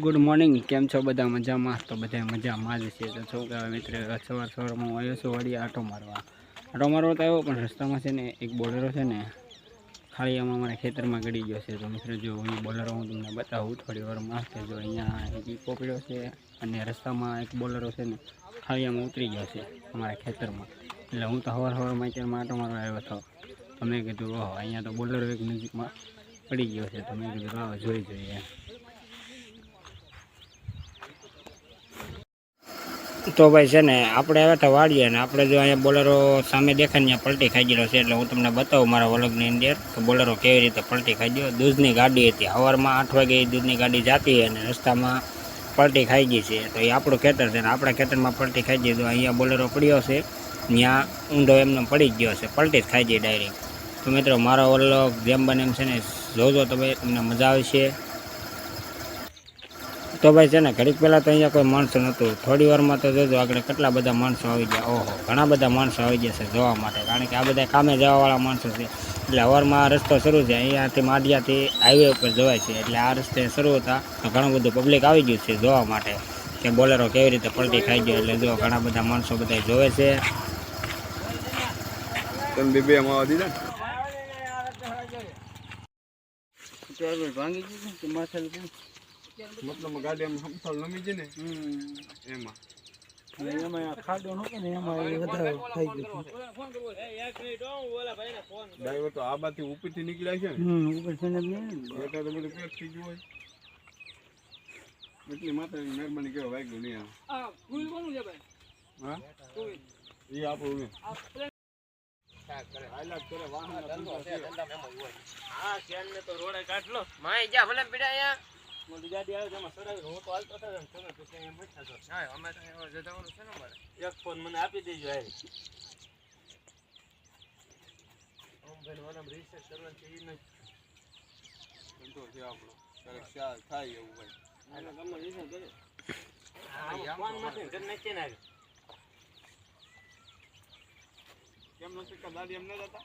Good morning કેમ છો બધા મજામાં? તો બધા મજામાં જ છે. તો શું કહેવાય મિત્ર સવાર સવારમાં હું આવ્યો છું વળી આટો મારવા. આટો મારવા તો આવ્યો, પણ રસ્તામાં છે ને એક બોલેરો છે ને, ખાલી આમાં અમારા ખેતરમાં ગળી ગયો છે. તો મિત્ર, જો હું બોલેરો હું તમને બતાવું થોડી વારમાં કે જો અહીંયા એક ઈકો છે અને રસ્તામાં એક બોલેરો છે ને, ખાલી આમાં ઉતરી ગયો છે અમારા ખેતરમાં. એટલે હું તો હવાર સવારમાં અત્યારમાં આટો મારવા આવ્યો હતો. તો મેં કીધું, ઓહો, અહીંયા તો બોલેરો એક નજીકમાં પડી ગયો છે. તો મેં કીધું લાવો જોઈ જોઈએ તો ભાઈ છે ને, આપણે હવે તો વાડીએ ને, આપણે જો અહીંયા બોલેરો સામે દેખાય ત્યાં પલટી ખાઈ ગયેલો છે, એટલે હું તમને બતાવું મારા વલગની અંદર કે બોલરો કેવી રીતે પલટી ખાઈ ગયો. દૂધની ગાડી હતી, સવારમાં આઠ વાગે દૂધની ગાડી જતી અને રસ્તામાં પલટી ખાઈ ગઈ છે. તો એ આપણું ખેતર છે ને, આપણા ખેતરમાં પલટી ખાઈ ગઈ, તો અહીંયા બોલરો પડ્યો છે, ત્યાં ઊંધો એમને પડી જ ગયો છે, પલટી જ ખાઈ ગઈ ડાયરેક્ટ તો મિત્રો, મારો વલ્લભ જેમ બને એમ છે ને, જોજો તમે, તમને મજા આવશે. તો ભાઈ છે ને ઘડીક પહેલાં તો અહીંયા કોઈ માણસો નહોતું. થોડી વારમાં તો જોજો આગળ કેટલા બધા માણસો આવી ગયા. ઓહો ઘણા બધા માણસો આવી ગયા છે જોવા માટે. કારણ કે આ બધા કામે જવાવાળા માણસો છે. એટલે હવારમાં આ રસ્તો શરૂ છે. અહીંયાથી માડિયાથી હાઈવે ઉપર જવાય છે. એટલે આ રસ્તે શરૂ હતા. તો ઘણું બધું પબ્લિક આવી ગયું છે જોવા માટે. કે બોલેરો કેવી રીતે પલટી ખાઈ ગયો. એટલે જો ઘણા બધા માણસો બધા જોવે છે. ભાંગી ગયું કે માથે મતલબ ગાડીમાં આમ નમી છે ને એમાં. એમાં ખાડો નહોતો ને એમાં વધારે થઈ ગયું. ડ્રાઈવર તો આ બાજુ ઉપરથી નીકળ્યા છે ને. હમ ઉપર છે ને એટલે માતાની મહેરબાની કેવા વાગ્યું નહીં હા? એ. આપણું માય જા ભલે પીડા અહીંયા. એક ફોન મને આપી દેજો થાય એવું ભાઈ કેમ નથી કે દાદી એમ ન જતા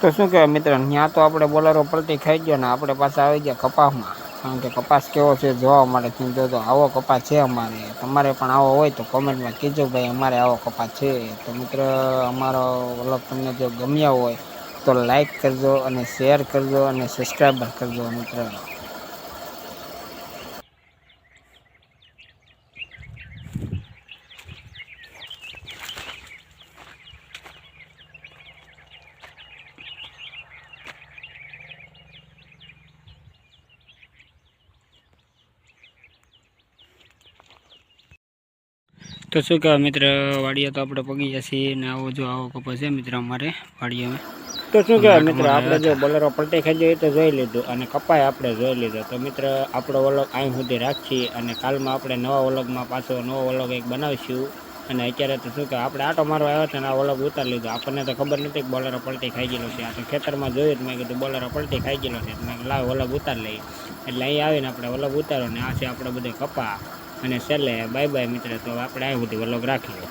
તો શું કહેવાય મિત્ર ત્યાં તો આપણે બોલરો પલટી ખાઈ ગયો ને આપણે પાછા આવી ગયા કપાસમાં. કારણ કે કપાસ કેવો છે જોવા માટે તમે તો આવો કપાસ છે અમારે. તમારે પણ આવો હોય તો કોમેન્ટમાં કીજો ભાઈ, અમારે આવો કપાસ છે. તો મિત્ર, અમારો વલોગ તમને જો ગમ્યા હોય તો લાઈક કરજો અને શેર કરજો અને સબસ્ક્રાઈબર કરજો મિત્ર. તો શું કહેવાય મિત્ર વાડીએ તો આપણે પગી જશે ને આવો જો આવો કપાસ છે મિત્ર અમારે વાડીએ. તો શું કહેવાય મિત્ર આપણે જો બોલેરો પલટી ખાઈ જાય તો જોઈ લીધું અને કપાય આપણે જોઈ લીધો. તો મિત્ર આપણો વલોગ અહીં સુધી રાખીએ અને કાલમાં આપણે નવા વલોગમાં પાછો નવો વલોગ એક બનાવીશું. અને અત્યારે તો શું કે આપણે આટો મારવા આવ્યા છે ને આ ઓલગ ઉતારી લીધો. આપણને તો ખબર નથી કે બોલેરો પલટી ખાઈ ગયેલો છે. આ તો ખેતરમાં જોયું મેં કીધું બોલેરો પલટી ખાઈ ગયેલો છે. મેં લાવ વલોગ ઉતારી લઈએ. એટલે અહીં આવીને આપણે વલોગ ઉતારો ને આ છે આપણે બધે કપા. અને છેલ્લે બાય બાય મિત્ર તો આપણે અહીં સુધી વલોગ રાખીએ